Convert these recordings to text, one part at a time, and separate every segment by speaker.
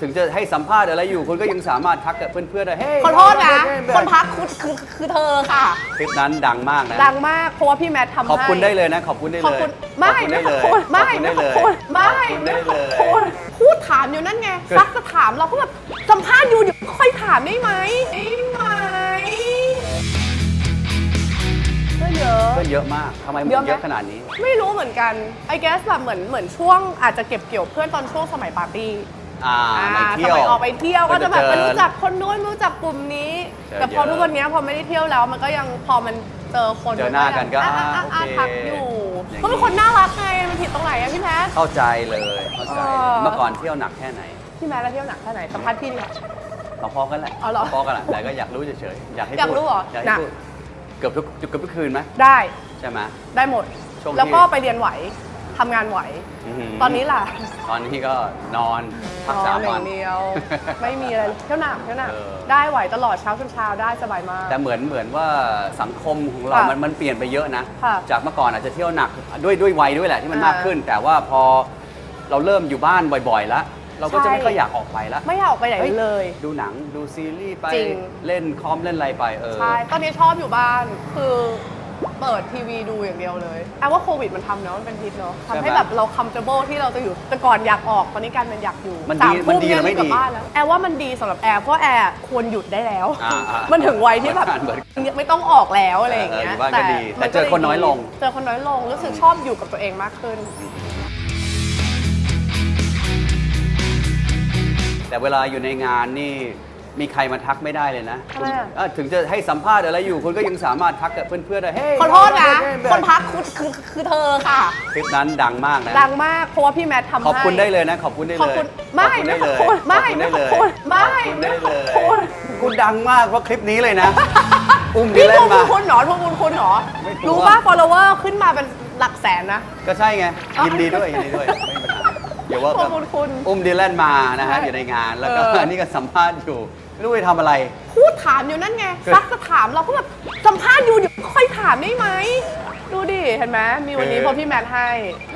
Speaker 1: ถึงจะให้สัมภาษณ์อะไรอยู่คุณก็ยังสามารถทักกับเพื่อนๆได้เฮ้ย
Speaker 2: ขอโทษนะคนพักคือคือคือเธอค่ะ
Speaker 1: คลิปนั้นดังมากนะ
Speaker 2: ดังมาก เพราะว่าพี่แมททำให้
Speaker 1: ขอบคุณได้เลยนะ ขอบคุณได้
Speaker 2: ขอบ
Speaker 1: เลย
Speaker 2: คุณไม่
Speaker 1: ขอบคุณ
Speaker 2: ไม่
Speaker 1: ได้
Speaker 2: ขอบ
Speaker 1: เลย
Speaker 2: คุณไม่
Speaker 1: ขอบคุณ
Speaker 2: ไม่
Speaker 1: ได้
Speaker 2: ขอบ
Speaker 1: เลย
Speaker 2: คุณไม่
Speaker 1: ขอบคุณ
Speaker 2: ไม่
Speaker 1: ได้
Speaker 2: ข
Speaker 1: เล
Speaker 2: อบ
Speaker 1: ย
Speaker 2: คุณ พูดถามอยู่นั่นไง
Speaker 1: คือ
Speaker 2: ซักจะถามเราก็แบบสัมภาษณ์อยู่เดี๋ยวค่อยถามได้ไหมได้ไหมเพื่อนเยอะ
Speaker 1: เพื่อนเยอะมากทำไมมัน
Speaker 2: เยอะไหม
Speaker 1: เยอะขนาดนี้
Speaker 2: ไม่รู้เหมือนกัน I guess แบบเหมือนเหมือนช่วงอาจจะเก็บเกี่ยวเพื่อนตอนช่วงสมัยปาร์ตี้
Speaker 1: อ่า
Speaker 2: อ่า
Speaker 1: ไป
Speaker 2: ส
Speaker 1: เที่ยว
Speaker 2: มัยออกไปเที่ยวก็จะแบบ
Speaker 1: เจ
Speaker 2: ไป
Speaker 1: อ
Speaker 2: รู้จักคนนู้นรู้จักกลุ่มนี้
Speaker 1: เจอ
Speaker 2: แต่พอ
Speaker 1: เยอะ
Speaker 2: ทุกวันนี้พอไม่ได้เที่ยวแล้ว มันก็ยังพอมันเจอคน
Speaker 1: เจอหน้ากันก็
Speaker 2: อะ
Speaker 1: อ่า
Speaker 2: อะอะ
Speaker 1: โอเค
Speaker 2: ทักอยู่
Speaker 1: อย่างนี้
Speaker 2: ก็เป็นคนน่ารักไงมันผิดตรงไหนอะพี่แมท
Speaker 1: เข้าใจเลยเข้าใจ
Speaker 2: เออ
Speaker 1: เมื่อก่อนเที่ยวหนักแค่ไหน
Speaker 2: พี่แมทแล้วเที่ยวหนักแค่ไหนสัมภาษณ์พี่ดีกว่า
Speaker 1: พอๆกันแหละ
Speaker 2: อ๋อเหรอ
Speaker 1: พอๆกันแหละแต่ก็อยากรู้เฉยๆอยากให้
Speaker 2: อยาก
Speaker 1: พูด
Speaker 2: รู้เหรอ
Speaker 1: อยาก
Speaker 2: หนั
Speaker 1: ให้
Speaker 2: ก
Speaker 1: พูดเกือบทุกเกือบทุกคืนไหม
Speaker 2: ได้
Speaker 1: ใช่ไหม
Speaker 2: ได้หมด
Speaker 1: ช่วงที่
Speaker 2: แล้วก็ไปเรียนไหว ทำงานไหว
Speaker 1: หื
Speaker 2: ตอนนี้ล่ะ
Speaker 1: ตอนนี้ก็นอนพัก
Speaker 2: นอ
Speaker 1: สานม
Speaker 2: อ
Speaker 1: วั
Speaker 2: ย่านงเดียว ไม่มีอะไรเที่ยวหนักเที่ยวหนัก
Speaker 1: เออ
Speaker 2: ได้ไหวตลอดเช้าจนเช้าได้สบายมาก
Speaker 1: แต่เหมือนเหมือนว่าสังคมของเรา
Speaker 2: ค่ะ
Speaker 1: มันมันเปลี่ยนไปเยอะนะ
Speaker 2: ค่ะ
Speaker 1: จากเมื่อก่อนอาจจะเที่ยวหนักด้วยด้วยวัยด้วยแหละที่มัน
Speaker 2: อ่าม
Speaker 1: มากขึ้น แต่ว่าพอเราเริ่มอยู่บ้านบ่อยๆแล้ว เราก็จะ
Speaker 2: ใช่
Speaker 1: ไม่ค่อยอยากออกไปแล้ว
Speaker 2: ไม่อยากออกไปไหน
Speaker 1: ฮ้
Speaker 2: เลย
Speaker 1: ดูหนังดูซีรีส์ไป
Speaker 2: จริง
Speaker 1: เล่นคอมเล่นอะไรไปเออ
Speaker 2: ใช่ ตอนนี้ชอบอยู่บ้าน คือ เปิดทีวีดูอย่างเดียวเลยแอบว่าโควิดมันทำเนาะมันเป็นพิษเนาะ
Speaker 1: ใช่ไหม
Speaker 2: ทำให้แบบเรา comfortable ที่เราจะอยู่ แต่ก่อนอยากออก ตอนนี้การเป็นอยากอยู่
Speaker 1: มันดี
Speaker 2: สาทุ่
Speaker 1: มันดีหรือไม่
Speaker 2: เยกลับ
Speaker 1: ดี
Speaker 2: บ้านแล้วแอบว่ามันดีสำหรับแอบเพราะแอบควรหยุดได้แล้ว
Speaker 1: อ่าอ่า
Speaker 2: มันถึงวัยที่แบบ
Speaker 1: เหมือนกัน
Speaker 2: ไม่ต้องออกแล้วอะไรอย่างเงี้ย
Speaker 1: เอออยู่บ้านก็ดีแต่
Speaker 2: มั
Speaker 1: เจอคนน้อยลง
Speaker 2: เจอคนน้อยลงรู้สึกชอบอยู่กับตัวเองมากขึ้น
Speaker 1: แต่เวลาอยู่ในงานนี่ มีใครมาทักไม่ได้เลยนะ
Speaker 2: ทำไมอะ
Speaker 1: เออถึงจะให้สัมภาษณ์อะไรอยู่คุณก็ยังสามารถทักกับเพื่อนๆได้เฮ้ย
Speaker 2: ขอโทษนะ
Speaker 1: เฮ้ย
Speaker 2: คนพักคือคือคือเธอค่ะ
Speaker 1: คลิปนั้นดังมากนะ
Speaker 2: ดังมากเพราะว่าพี่แมททำให้
Speaker 1: ขอบคุณได้เลยนะ ขอบคุณได้เลย
Speaker 2: ขอบคุณไม่
Speaker 1: ขอบคุณได้เลย
Speaker 2: ไม่
Speaker 1: ขอบคุณได้เลย
Speaker 2: ไม่ขอบคุณไม่
Speaker 1: ขอบคุณได้เลย
Speaker 2: ไม่ขอบคุณ
Speaker 1: คุณดังมากเพราะคลิปนี้เลยนะ อุ้มดี
Speaker 2: พี่
Speaker 1: เล่
Speaker 2: ท
Speaker 1: น
Speaker 2: วงบุ
Speaker 1: มา
Speaker 2: ญคุณเหรอทวงบุญคุณเหรอ
Speaker 1: ไม่ทวง
Speaker 2: รู้ป่ะ follower ขึ้นมาเป็นหลักแสนนะ
Speaker 1: ก็ใช่ไง
Speaker 2: อ๋อ
Speaker 1: ยินดีด้วยยินดีด้วยไม่มีปัญหา เดี๋ยวว่า
Speaker 2: ขอบคุณคุณ
Speaker 1: อุ้มดีแลนมานะฮะ
Speaker 2: ใช่
Speaker 1: อยู่ในงานแล้วก็
Speaker 2: เอออั
Speaker 1: อันนี้ก็สัมภาษณ์อยู่ไม่รู้ไปทำอะไร
Speaker 2: พูดถามอยู่นั่นไง
Speaker 1: คือ
Speaker 2: ซักจะถามเราก็แบบสัมภาษณ์อยู่เดี๋ยวค่อยถามได้ไหม ดูดิ เห็นไหมมีวันนี้เพราะพี่แมทให้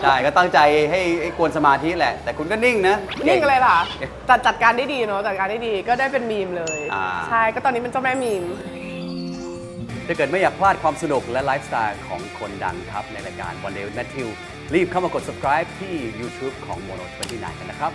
Speaker 1: ใช่ก็ตั้งใจให้ให้กวนสมาธิแหละ แต่คุณก็นิ่งนะ
Speaker 2: นิ่งอะไรล่ะ
Speaker 1: เก่ง
Speaker 2: จัดจัดการได้ดีเนาะจัดการได้ดีก็ได้เป็นมีมเลย
Speaker 1: อ่า
Speaker 2: ใช่ก็ตอนนี้เป็นเจ้าแม่มีม
Speaker 1: ถ้าเกิดไม่อยากพลาดความสนุกและไลฟ์สไตล์ของคนดังครับ ในรายการวันเดย์แมทธิว รีบเข้ามากด subscribe ที่ YouTube ของ Mono 29กันนะครับ